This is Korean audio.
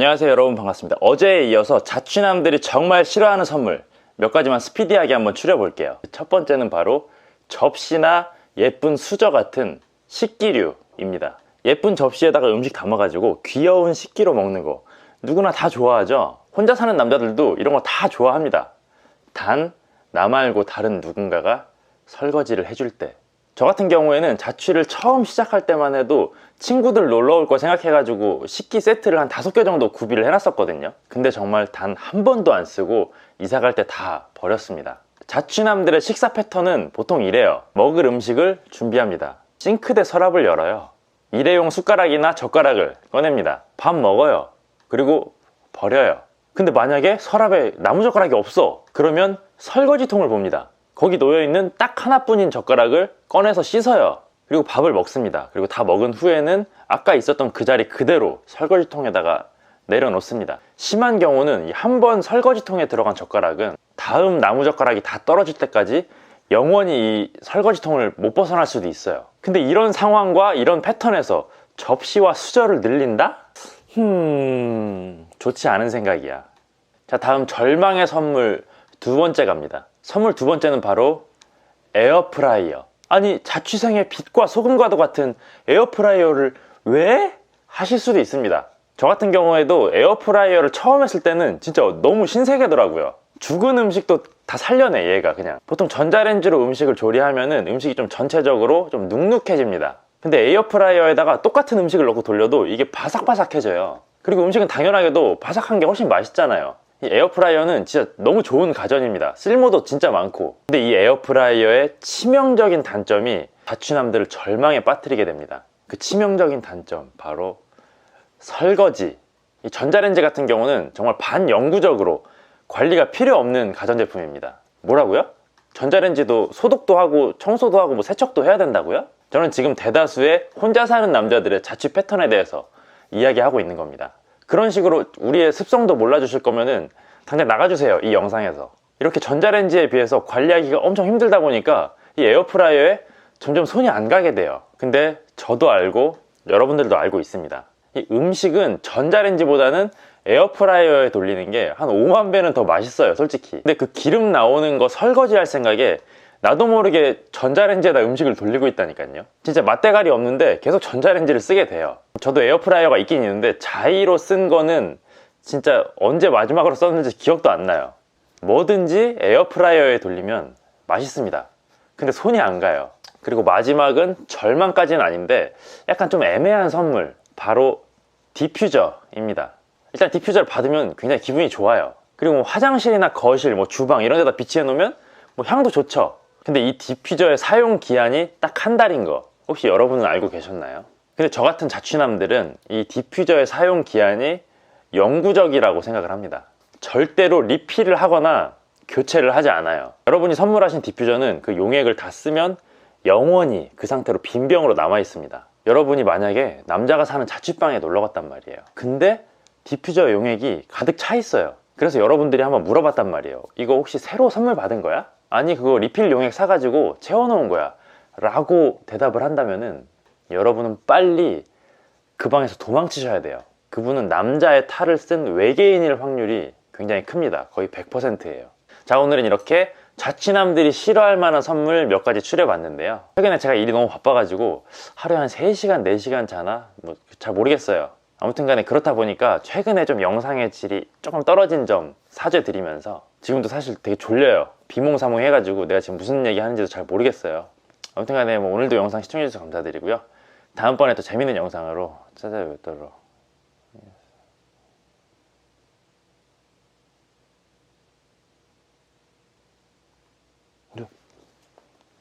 안녕하세요 여러분. 반갑습니다. 어제에 이어서 자취남들이 정말 싫어하는 선물 몇 가지만 스피디하게 한번 추려볼게요. 첫 번째는 바로 접시나 예쁜 수저 같은 식기류입니다. 예쁜 접시에다가 음식 담아가지고 귀여운 식기로 먹는 거. 누구나 다 좋아하죠? 혼자 사는 남자들도 이런 거 다 좋아합니다. 단 나 말고 다른 누군가가 설거지를 해줄 때 저 같은 경우에는 자취를 처음 시작할 때만 해도 친구들 놀러 올 거 생각해가지고 식기 세트를 한 다섯 개 정도 구비를 해놨었거든요. 근데 정말 단 한 번도 안 쓰고 이사 갈 때 다 버렸습니다. 자취남들의 식사 패턴은 보통 이래요. 먹을 음식을 준비합니다. 싱크대 서랍을 열어요. 일회용 숟가락이나 젓가락을 꺼냅니다. 밥 먹어요. 그리고 버려요. 근데 만약에 서랍에 나무젓가락이 없어. 그러면 설거지통을 봅니다. 거기 놓여있는 딱 하나뿐인 젓가락을 꺼내서 씻어요. 그리고 밥을 먹습니다. 그리고 다 먹은 후에는 아까 있었던 그 자리 그대로 설거지통에다가 내려놓습니다. 심한 경우는 한 번 설거지통에 들어간 젓가락은 다음 나무 젓가락이 다 떨어질 때까지 영원히 이 설거지통을 못 벗어날 수도 있어요. 근데 이런 상황과 이런 패턴에서 접시와 수저를 늘린다? 흠, 좋지 않은 생각이야. 자, 다음 절망의 선물 두 번째 갑니다. 선물 두 번째는 바로 에어프라이어. 아니, 자취생의 빛과 소금과도 같은 에어프라이어를 왜 하실 수도 있습니다. 저 같은 경우에도 에어프라이어를 처음 했을 때는 진짜 너무 신세계더라고요. 죽은 음식도 다 살려내, 얘가 그냥. 보통 전자레인지로 음식을 조리하면 은 음식이 좀 전체적으로 좀 눅눅해집니다. 근데 에어프라이어에다가 똑같은 음식을 넣고 돌려도 이게 바삭바삭해져요. 그리고 음식은 당연하게도 바삭한 게 훨씬 맛있잖아요. 이 에어프라이어는 진짜 너무 좋은 가전입니다. 쓸모도 진짜 많고. 근데 이 에어프라이어의 치명적인 단점이 자취남들을 절망에 빠뜨리게 됩니다. 그 치명적인 단점, 바로 설거지. 이 전자레인지 같은 경우는 정말 반영구적으로 관리가 필요 없는 가전제품입니다. 뭐라고요? 전자레인지도 소독도 하고 청소도 하고 뭐 세척도 해야 된다고요? 저는 지금 대다수의 혼자 사는 남자들의 자취 패턴에 대해서 이야기하고 있는 겁니다. 그런 식으로 우리의 습성도 몰라주실 거면은 당장 나가주세요. 이 영상에서. 이렇게 전자레인지에 비해서 관리하기가 엄청 힘들다 보니까 이 에어프라이어에 점점 손이 안 가게 돼요. 근데 저도 알고 여러분들도 알고 있습니다. 이 음식은 전자레인지보다는 에어프라이어에 돌리는 게 한 5만 배는 더 맛있어요, 솔직히. 근데 그 기름 나오는 거 설거지 할 생각에 나도 모르게 전자레인지에다 음식을 돌리고 있다니까요. 진짜 맛대가리 없는데 계속 전자레인지를 쓰게 돼요. 저도 에어프라이어가 있긴 있는데 자의로 쓴 거는 진짜 언제 마지막으로 썼는지 기억도 안 나요. 뭐든지 에어프라이어에 돌리면 맛있습니다. 근데 손이 안 가요. 그리고 마지막은 절망까지는 아닌데 약간 좀 애매한 선물. 바로 디퓨저입니다. 일단 디퓨저를 받으면 굉장히 기분이 좋아요. 그리고 뭐 화장실이나 거실, 뭐 주방 이런 데다 비치해 놓으면 뭐 향도 좋죠. 근데 이 디퓨저의 사용 기한이 딱 한 달인 거 혹시 여러분은 알고 계셨나요? 근데 저 같은 자취남들은 이 디퓨저의 사용 기한이 영구적이라고 생각을 합니다. 절대로 리필을 하거나 교체를 하지 않아요. 여러분이 선물하신 디퓨저는 그 용액을 다 쓰면 영원히 그 상태로 빈 병으로 남아 있습니다. 여러분이 만약에 남자가 사는 자취방에 놀러 갔단 말이에요. 근데 디퓨저 용액이 가득 차 있어요. 그래서 여러분들이 한번 물어봤단 말이에요. 이거 혹시 새로 선물 받은 거야? 아니 그거 리필 용액 사가지고 채워놓은 거야. 라고 대답을 한다면은 여러분은 빨리 그 방에서 도망치셔야 돼요. 그분은 남자의 탈을 쓴 외계인일 확률이 굉장히 큽니다. 거의 100%예요. 자 오늘은 이렇게 자취남들이 싫어할 만한 선물 몇 가지 추려봤는데요. 최근에 제가 일이 너무 바빠가지고 하루에 한 3시간, 4시간 자나? 뭐 잘 모르겠어요. 아무튼 간에 그렇다 보니까 최근에 좀 영상의 질이 조금 떨어진 점 사죄드리면서 지금도 사실 되게 졸려요. 비몽사몽 해가지고 내가 지금 무슨 얘기 하는지도 잘 모르겠어요. 아무튼 간에 뭐 오늘도 영상 시청해주셔서 감사드리고요. 다음번에 또 재밌는 영상으로 찾아뵙도록